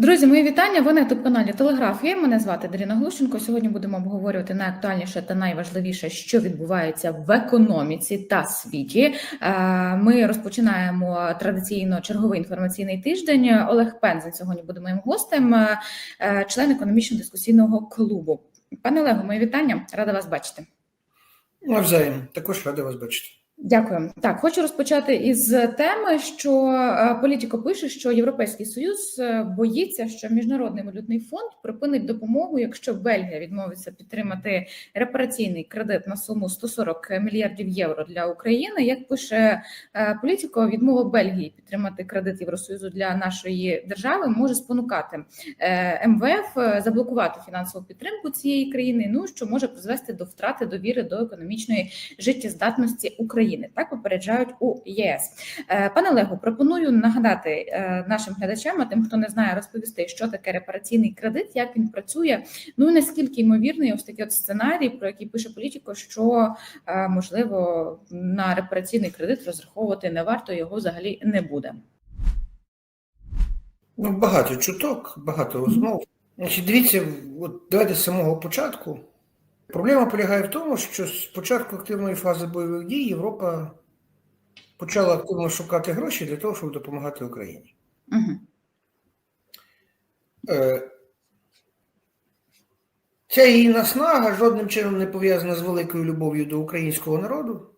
Друзі, мої вітання. Ви на youtube каналі Телеграф. Я мене звати Даріна Глушенко. Сьогодні будемо обговорювати найактуальніше та найважливіше, що відбувається в економіці та світі. Е, Ми розпочинаємо традиційно черговий інформаційний тиждень. Олег Пензен сьогодні буде моїм гостем, е, член економічно-дискусійного клубу. Пане Олегу, мої вітання. Рада вас бачити. Навзаєм, також радий вас бачити. Дякую. Так, хочу розпочати із теми, що е, політико пише, що Європейський Союз е, боїться, що міжнародний валютний фонд припинить допомогу, якщо Бельгія відмовиться підтримати репараційний кредит на суму 140 мільярдів євро для України. Як пише е, політико, відмова Бельгії підтримати кредит Євросоюзу для нашої держави може спонукати МВФ заблокувати фінансову підтримку цієї країни. Ну що може призвести до втрати довіри до економічної життєздатності України. Так попереджають у ЄС. Е, Пане Олегу, пропоную нагадати е, нашим глядачам, а тим, хто не знає, розповісти, що таке репараційний кредит, як він працює. Ну і наскільки ймовірний ось такий от сценарій, про який пише політико, що е, можливо на репараційний кредит розраховувати не варто його взагалі не буде. Ну, багато чуток, багато розмов. Дивіться, от давайте з самого початку. Проблема полягає в тому, що з початку активної фази бойових дій Європа почала активно шукати гроші для того, щоб допомагати Україні. Угу. Ця її наснага жодним чином не пов'язана з великою любов'ю до українського народу.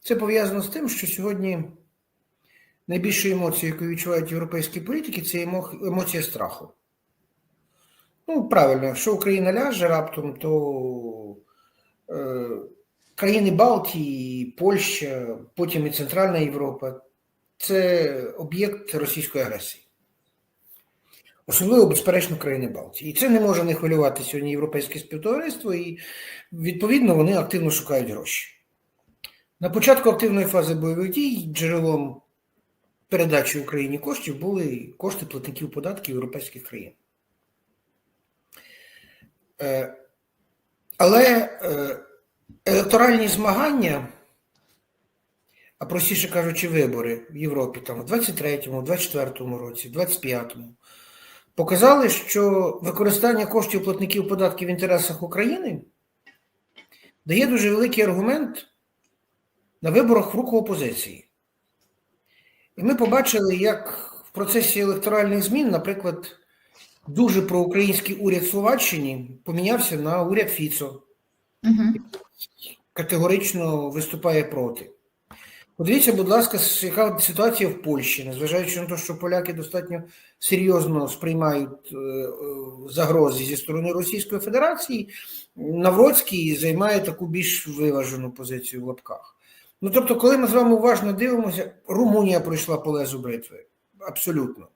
Це пов'язано з тим, що сьогодні найбільшою емоцією, яку відчувають європейські політики, це емоція страху. Ну, правильно, якщо Україна ляже раптом, то е, країни Балтії, Польща, потім і Центральна Європа це об'єкт російської агресії. Особливо, безперечно, країни Балтії. І це не може не хвилювати сьогодні європейське співтовариство, і відповідно вони активно шукають гроші. На початку активної фази бойових дій джерелом передачі Україні коштів були кошти платників податків європейських країн. Е, Але е, електоральні змагання, а простіше кажучи, вибори в Європі там, в 23-му, 24-му році, 25-му, показали, що використання коштів платників податків в інтересах України дає дуже великий аргумент на виборах в руку опозиції. І ми побачили, як в процесі електоральних змін, наприклад, дуже проукраїнський уряд Словаччині помінявся на уряд Фіцо, Угу. категорично виступає проти. Подивіться, будь ласка, яка ситуація в Польщі, незважаючи на те, що поляки достатньо серйозно сприймають е, е, загрози зі сторони Російської Федерації, Навроцький займає таку більш виважену позицію в лапках. Ну тобто, коли ми з вами уважно дивимося, Румунія пройшла по лезу бритви. Абсолютно.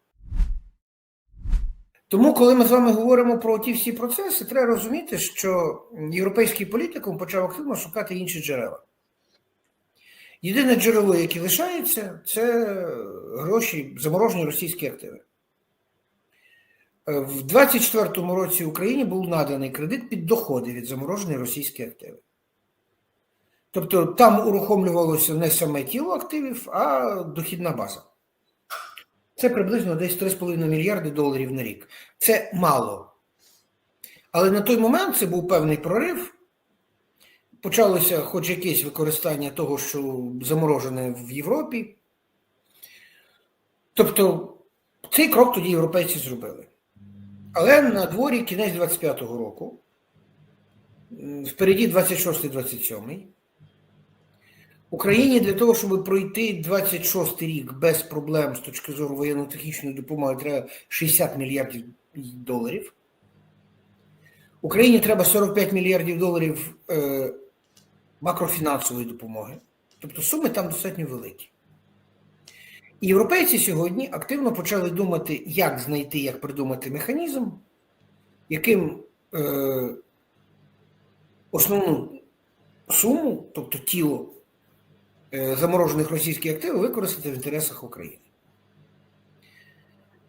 Тому, коли ми з вами говоримо про ті всі процеси, треба розуміти, що європейський політикум почав активно шукати інші джерела. Єдине джерело, яке лишається, це гроші, заморожені російські активи. В 24-му році Україні був наданий кредит під доходи від замороженої російські активи. Тобто там урухомлювалося не саме тіло активів, а дохідна база. Це приблизно десь 3,5 мільярди доларів на рік. Це мало. Але на той момент це був певний прорив. Почалося хоч якесь використання того, що заморожене в Європі. Тобто цей крок тоді європейці зробили. Але на дворі кінець 25-го року, впереді 26-27. Україні для того, щоб пройти 26 рік без проблем з точки зору воєнно-технічної допомоги, треба 60 мільярдів доларів. Україні треба 45 мільярдів доларів е, макрофінансової допомоги. Тобто суми там достатньо великі. І європейці сьогодні активно почали думати, як знайти, як придумати механізм, яким е, основну суму, тобто тіло заморожених російських активів, використати в інтересах України.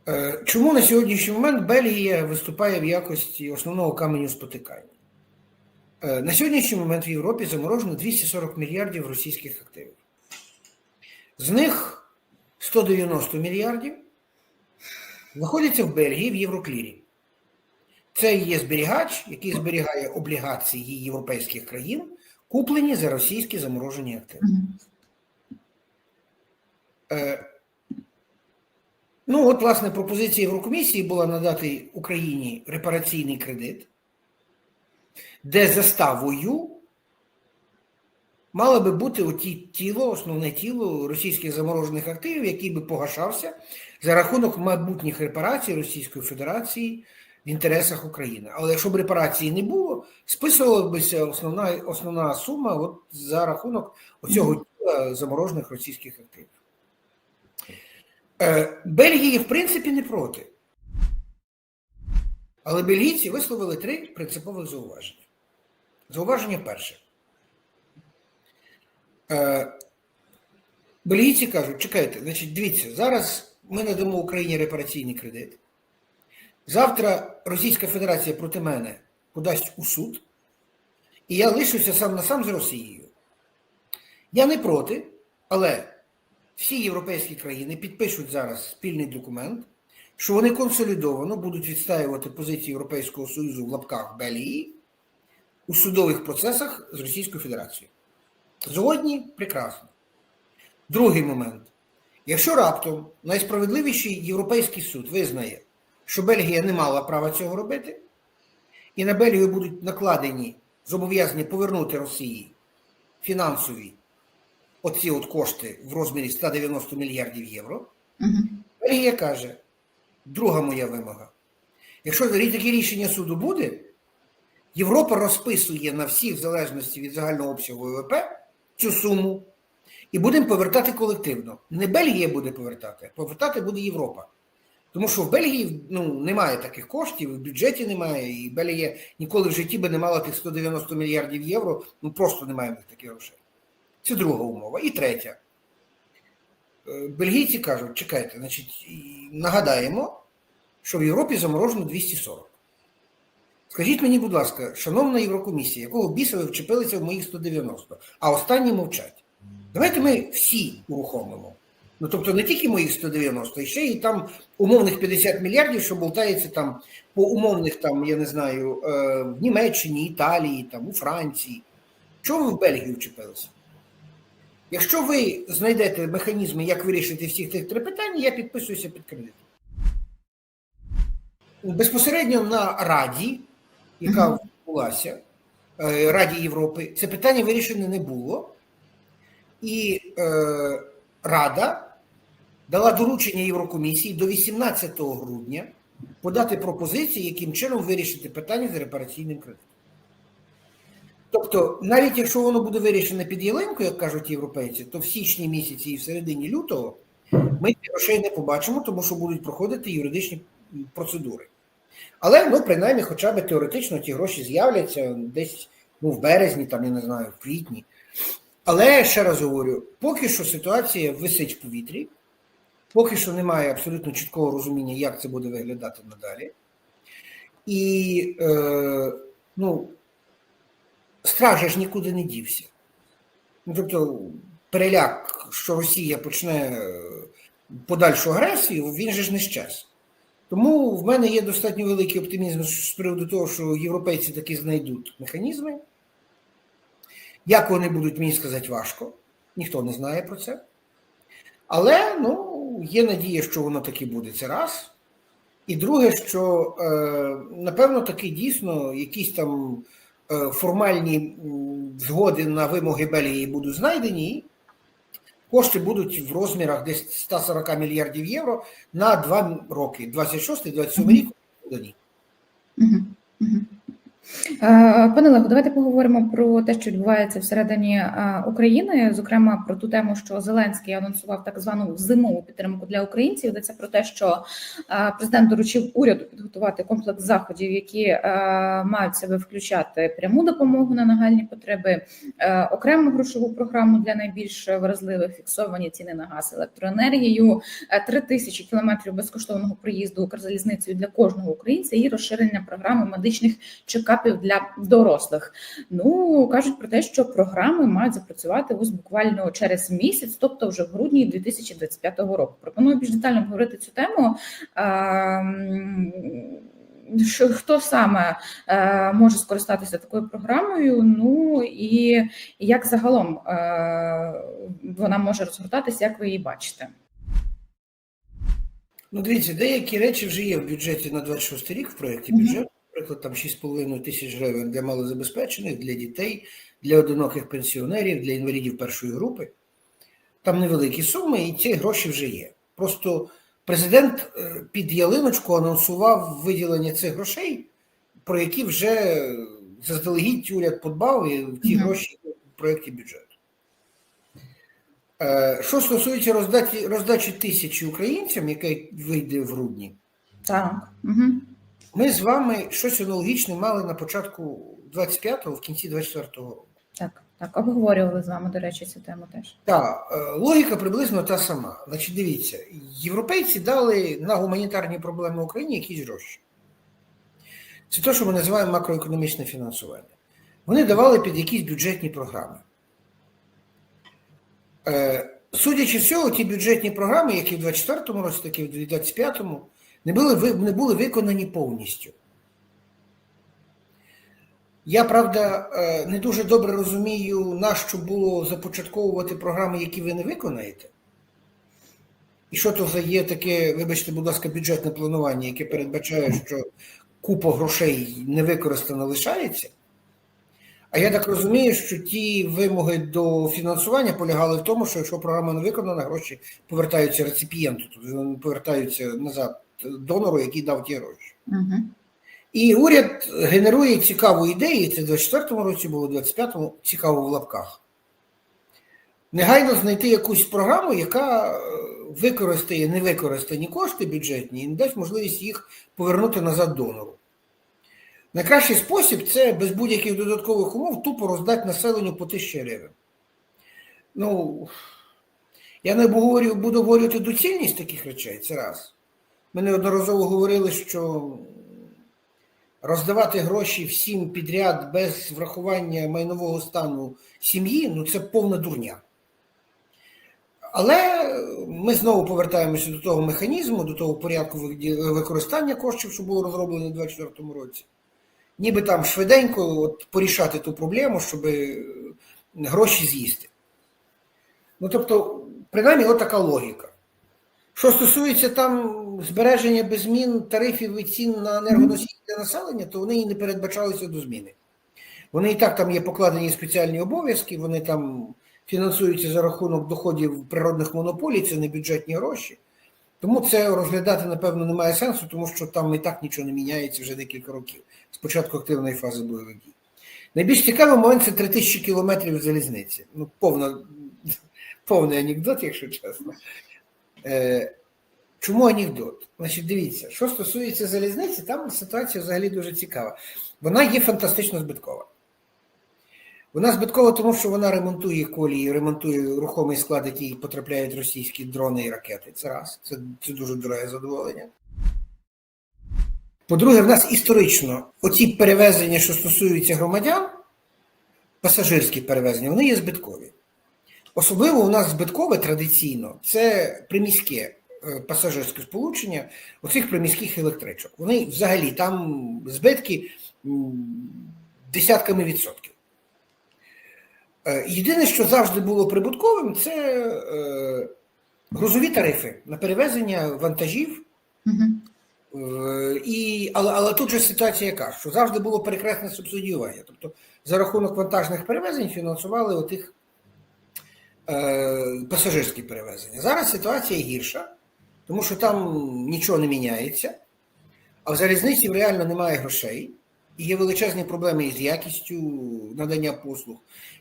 Е, Чому на сьогоднішній момент Бельгія виступає в якості основного каменю спотикання? Е, На сьогоднішній момент в Європі заморожено 240 мільярдів російських активів. З них 190 мільярдів знаходиться в Бельгії в Євроклірі. Це є зберігач, який зберігає облігації європейських країн, куплені за російські заморожені активи. Е, Ну, от, власне, пропозиція Єврокомісії була надати Україні репараційний кредит, де заставою мало би бути оті тіло, основне тіло російських заморожених активів, який би погашався за рахунок майбутніх репарацій Російської Федерації в інтересах України. Але якщо б репарації не було, списувала бися основна, основна сума от за рахунок оцього тіла заморожених російських активів. Е, Бельгія, в принципі, не проти. Але бельгійці висловили три принципових зауваження. Зауваження перше. Е, Бельгійці кажуть, чекайте, значить, дивіться, зараз ми надамо Україні репараційний кредит. Завтра Російська Федерація проти мене подасть у суд, і я лишуся сам на сам з Росією. Я не проти, але всі європейські країни підпишуть зараз спільний документ, що вони консолідовано будуть відстаювати позиції Європейського Союзу в лапках Бельгії у судових процесах з Російською Федерацією. Згодні прекрасно. Другий момент. Якщо раптом найсправедливіший Європейський суд визнає, що Бельгія не мала права цього робити, і на Бельгію будуть накладені зобов'язання повернути Росії фінансові оці от кошти в розмірі 190 мільярдів євро. Бельгія каже, друга моя вимога. Якщо таке рішення суду буде, Європа розписує на всіх в залежності від загального обсягу ВВП цю суму і будемо повертати колективно. Не Бельгія буде повертати, а повертати буде Європа. Тому що в Бельгії ну, немає таких коштів, в бюджеті немає, і Бельгія ніколи в житті би не мала тих 190 мільярдів євро, ну просто немає в них таких грошей. Це друга умова. І третя. Е, Бельгійці кажуть, чекайте, значить, нагадаємо, що в Європі заморожено 240. Скажіть мені, будь ласка, шановна Єврокомісія, якого біса ви вчепилися в моїх 190, а останні мовчать. Давайте ми всі урухомимо. Ну, тобто не тільки моїх 190, і ще і там умовних 50 мільярдів, що болтається там по умовних, там, я не знаю, е, в Німеччині, Італії, там, у Франції. Чого ви в Бельгію вчепилися? Якщо ви знайдете механізми, як вирішити всіх тих три питання, я підписуюся під кредит. Безпосередньо на Раді, яка відбулася, е, Раді Європи, це питання вирішене не було. І е, Рада дала доручення Єврокомісії до 18 грудня подати пропозиції, яким чином вирішити питання з репараційним кредитом. Тобто, навіть якщо воно буде вирішено під ялинку, як кажуть європейці, то в січні місяці і в середині лютого ми грошей не побачимо, тому що будуть проходити юридичні процедури. Але ну, принаймні, хоча б теоретично ті гроші з'являться десь ну, в березні, там, я не знаю, в квітні. Але ще раз говорю, поки що ситуація висить в повітрі, поки що немає абсолютно чіткого розуміння, як це буде виглядати надалі. І е, ну, страх же ж нікуди не дівся. Ну, тобто, переляк, що Росія почне е, подальшу агресію, він же ж не щас. Тому в мене є достатньо великий оптимізм з приводу того, що європейці таки знайдуть механізми. Як вони будуть, мені сказати, важко. Ніхто не знає про це. Але ну, є надія, що воно таки буде це раз. І друге, що е, напевно таки дійсно якісь там формальні згоди на вимоги Бельгії будуть знайдені. Кошти будуть в розмірах десь 140 мільярдів євро на два роки, 26-27 рік додані. Мгм. Е, Пане Олегу, давайте поговоримо про те, що відбувається всередині е, України, зокрема про ту тему, що Зеленський анонсував так звану зимову підтримку для українців. Йдеться про те, що е, президент доручив уряду підготувати комплекс заходів, які мають себе включати пряму допомогу на нагальні потреби, окрему грошову програму для найбільш вразливих, фіксовані ціни на газ, електроенергію, е, три тисячі кілометрів безкоштовного проїзду Укрзалізницею для кожного українця і розширення програми медичних чекапів етапів для дорослих. Ну кажуть про те, що програми мають запрацювати ось буквально через місяць, тобто вже в грудні 2025 року. Пропоную більш детально обговорити цю тему. Ем, що хто саме е, може скористатися такою програмою? Ну і як загалом е, вона може розгортатися, як ви її бачите? Ну, дивіться, деякі речі вже є в бюджеті на 26 рік в проєкті бюджету. Наприклад, там 6,5 тисяч гривень для малозабезпечених, для дітей, для одиноких пенсіонерів, для інвалідів першої групи. Там невеликі суми, і ці гроші вже є. Просто президент е, під ялиночку анонсував виділення цих грошей, про які вже заздалегідь уряд подбав, і ті гроші в проєкті бюджету. Е, Що стосується роздачі, роздачі тисячі українцям, яка вийде в грудні, Так. Угу. Ми з вами щось аналогічне мали на початку 25-го, в кінці 24-го року. Так, так, обговорювали з вами, до речі, цю тему теж. Так, е, логіка приблизно та сама. Значить, дивіться, європейці дали на гуманітарні проблеми Україні якісь гроші. Це те, що ми називаємо макроекономічне фінансування. Вони давали під якісь бюджетні програми. Е, Судячи з цього, ті бюджетні програми, які в 24-му році, так і в 25-му, не були, не були виконані повністю. Я, правда, е, не дуже добре розумію, нащо було започатковувати програми, які ви не виконаєте. І що то за є таке, вибачте, будь ласка, бюджетне планування, яке передбачає, що купа грошей не використано лишається. А я так розумію, що ті вимоги до фінансування полягали в тому, що якщо програма не виконана, гроші повертаються реципієнту, тобто вони повертаються назад донору, який дав ті гроші. Угу. І уряд генерує цікаву ідею, це в 24-му році було, в 25-му цікаво в лапках. Негайно знайти якусь програму, яка е, використає невикористані кошти бюджетні і не дасть можливість їх повернути назад донору. Найкращий спосіб це без будь-яких додаткових умов тупо роздати населенню по тисячі гривень. Ну, я не буду говорити доцільність таких речей, це раз. Ми неодноразово говорили, що роздавати гроші всім підряд без врахування майнового стану сім'ї ну це повна дурня. Але ми знову повертаємося до того механізму, до того порядку використання коштів, що було розроблено у 2024 році. Ніби там швиденько от, порішати ту проблему, щоб гроші з'їсти. Ну, тобто, принаймні, от така логіка. Що стосується там збереження без змін тарифів і цін на енергоносії для населення, то вони і не передбачалися до зміни. Вони і так там є покладені спеціальні обов'язки, вони там фінансуються за рахунок доходів природних монополій, це не бюджетні гроші. Тому це розглядати, напевно, немає сенсу, тому що там і так нічого не міняється вже декілька років з початку активної фази бойових дій. Найбільш цікавий момент це 3000 кілометрів залізниці. Ну, повна, повний анекдот, якщо чесно. Е, чому анекдот? Значить, дивіться, що стосується залізниці, там ситуація взагалі дуже цікава. Вона є фантастично збиткова. Вона збиткова, тому що вона ремонтує колії, ремонтує рухомий склад, який потрапляють російські дрони і ракети. Це раз. Це, це дуже дороге задоволення. По-друге, в нас історично оці перевезення, що стосуються громадян, пасажирські перевезення, вони є збиткові. Особливо у нас збиткове традиційно це приміське е, пасажирське сполучення оцих приміських електричок. Вони взагалі там збитки десятками відсотків. Е, Єдине, що завжди було прибутковим, це е, грузові тарифи на перевезення вантажів. Угу. Е, І, але, але тут же ситуація яка, що завжди було перекресне субсидіювання. Тобто за рахунок вантажних перевезень фінансували отих пасажирські перевезення. Зараз ситуація гірша, тому що там нічого не міняється, а в залізниці реально немає грошей. І є величезні проблеми із якістю надання послуг,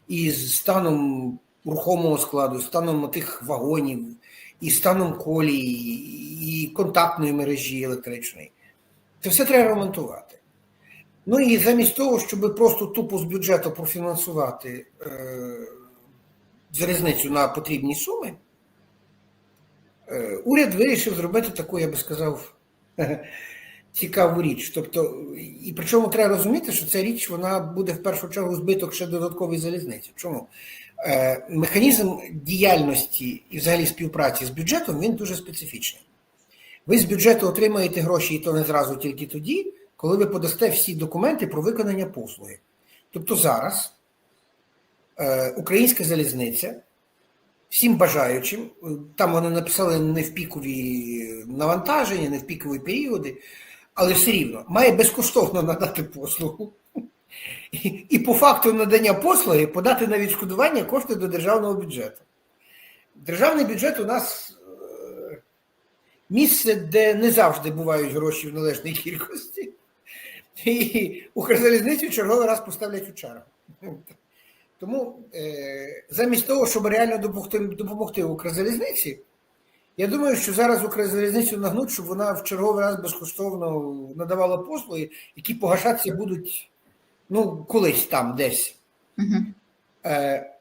і з станом рухомого складу, станом тих вагонів, і станом колії, і контактної мережі електричної. Це все треба ремонтувати. Ну і замість того, щоб просто тупо з бюджету профінансувати е, залізницю на потрібні суми, е, уряд вирішив зробити таку, я би сказав, цікаву річ. Тобто, і причому треба розуміти, що ця річ вона буде в першу чергу збиток ще додаткової залізниці. Чому? Е, механізм діяльності і взагалі співпраці з бюджетом він дуже специфічний. Ви з бюджету отримаєте гроші, і то не зразу тільки тоді, коли ви подасте всі документи про виконання послуги. Тобто зараз українська залізниця всім бажаючим, е, там вони написали не в пікові навантаження, не в пікові періоди, але все рівно має безкоштовно надати послугу. І, і по факту надання послуги подати на відшкодування кошти до державного бюджету. Державний бюджет у нас е, місце, де не завжди бувають гроші в належній кількості. І Укрзалізницю черговий раз поставлять у чергу. Тому е, замість того, щоб реально допомогти, допомогти Укрзалізниці, я думаю, що зараз Укрзалізницю нагнуть, щоб вона в черговий раз безкоштовно надавала послуги, які погашатися будуть ну, колись там, десь. Угу. Е,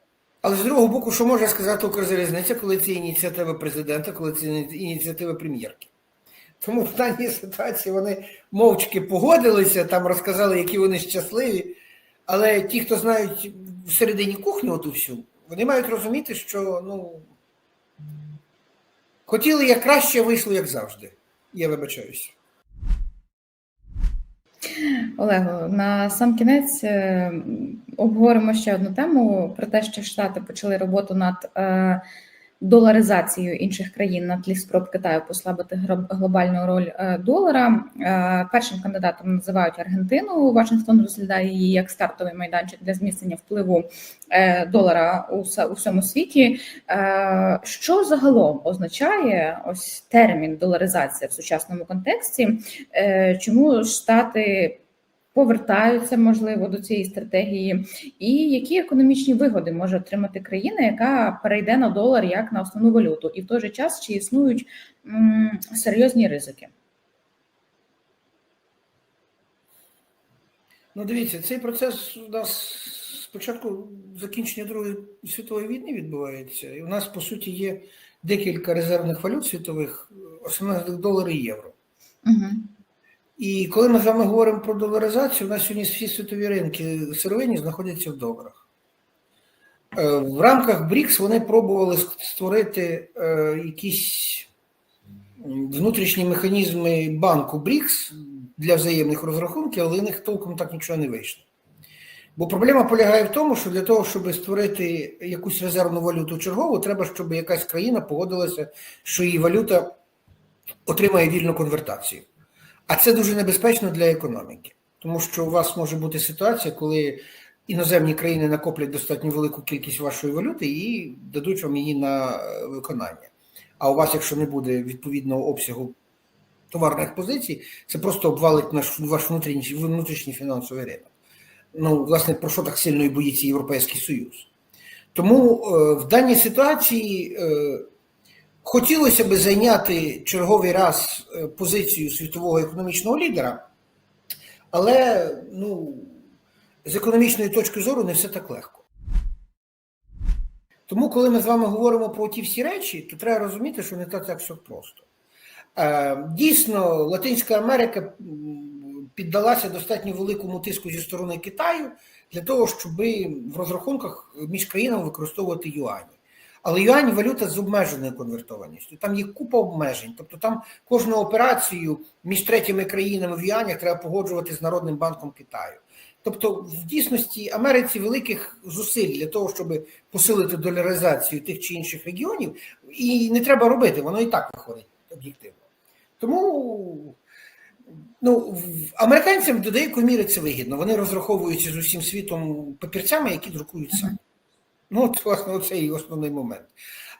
але з другого боку, що може сказати Укрзалізниця, коли це ініціатива президента, коли це ініціатива прем'єрки? Тому в даній ситуації вони мовчки погодилися, там розказали, які вони щасливі. Але ті, хто знають всередині кухню оту всю, вони мають розуміти, що ну, хотіли як краще, вийшло як завжди. Я вибачаюся. Олего, на сам кінець е, обговоримо ще одну тему про те, що Штати почали роботу над доларизацією інших країн на тлі спроб Китаю послабити глобальну роль е, долара. Е, Першим кандидатом називають Аргентину. Вашингтон розглядає її як стартовий майданчик для зміцнення впливу е, долара у всьому світі. Що загалом означає ось термін доларизація в сучасному контексті? Чому штати повертаються можливо до цієї стратегії, і які економічні вигоди може отримати країна, яка перейде на долар як на основну валюту, і в той же час чи існують м, серйозні ризики? Ну, дивіться, цей процес у нас спочатку закінчення Другої світової війни відбувається, і у нас, по суті, є декілька резервних валют світових, основних долар і євро. Угу. І коли ми з вами говоримо про доларизацію, у нас сьогодні всі світові ринки сировині знаходяться в доларах. Е, В рамках БРІКС вони пробували створити е, якісь внутрішні механізми банку БРІКС для взаємних розрахунків, але в них толком так нічого не вийшло. Бо проблема полягає в тому, що для того, щоб створити якусь резервну валюту чергову, треба, щоб якась країна погодилася, що її валюта отримає вільну конвертацію. А це дуже небезпечно для економіки, тому що у вас може бути ситуація, коли іноземні країни накоплять достатньо велику кількість вашої валюти і дадуть вам її на е, виконання. А у вас, якщо не буде відповідного обсягу товарних позицій, це просто обвалить наш ваш внутрішній внутрішній фінансовий ринок. Ну, власне, про що так сильно і боїться Європейський Союз. Тому е, в даній ситуації е, хотілося би зайняти черговий раз е, позицію світового економічного лідера, але ну, з економічної точки зору не все так легко. Тому, коли ми з вами говоримо про ті всі речі, то треба розуміти, що не так, так все просто. Е, Дійсно, Латинська Америка піддалася достатньо великому тиску зі сторони Китаю для того, щоб в розрахунках між країнами використовувати юані. Але юань валюта з обмеженою конвертованістю. Там є купа обмежень. Тобто там кожну операцію між третіми країнами в юанях треба погоджувати з Народним банком Китаю. Тобто, в дійсності Америці великих зусиль для того, щоб посилити доляризацію тих чи інших регіонів, і не треба робити, воно і так виходить об'єктивно. Тому ну, американцям до деякої міри це вигідно. Вони розраховуються з усім світом папірцями, які друкують самі. Ну, от, власне, це і основний момент.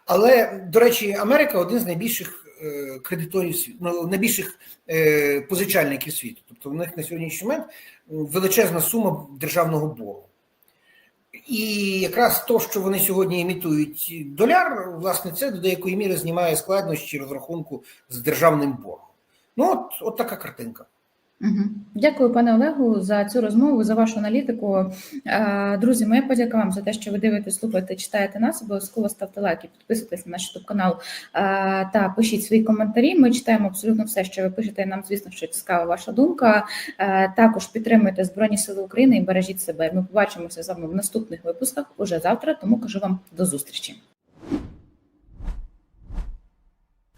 Але, до речі, Америка один з найбільших е, кредиторів світу, ну, найбільших е, позичальників світу. Тобто в них на сьогоднішній момент величезна сума державного боргу. І якраз то, що вони сьогодні імітують доляр, власне, це до деякої міри знімає складнощі розрахунку з державним боргом. Ну, от, от така картинка. Дякую, пане Олегу, за цю розмову, за вашу аналітику. Е, Друзі, моя подяка вам за те, що ви дивитесь, слухаєте, читаєте нас. Обов'язково ставте лайки, підписуйтесь на наш youtube канал та пишіть свої коментарі. Ми читаємо абсолютно все, що ви пишете. Нам, звісно, що цікава ваша думка. Е, Також підтримуйте Збройні Сили України і бережіть себе. Ми побачимося з вами в наступних випусках уже завтра. Тому кажу вам до зустрічі.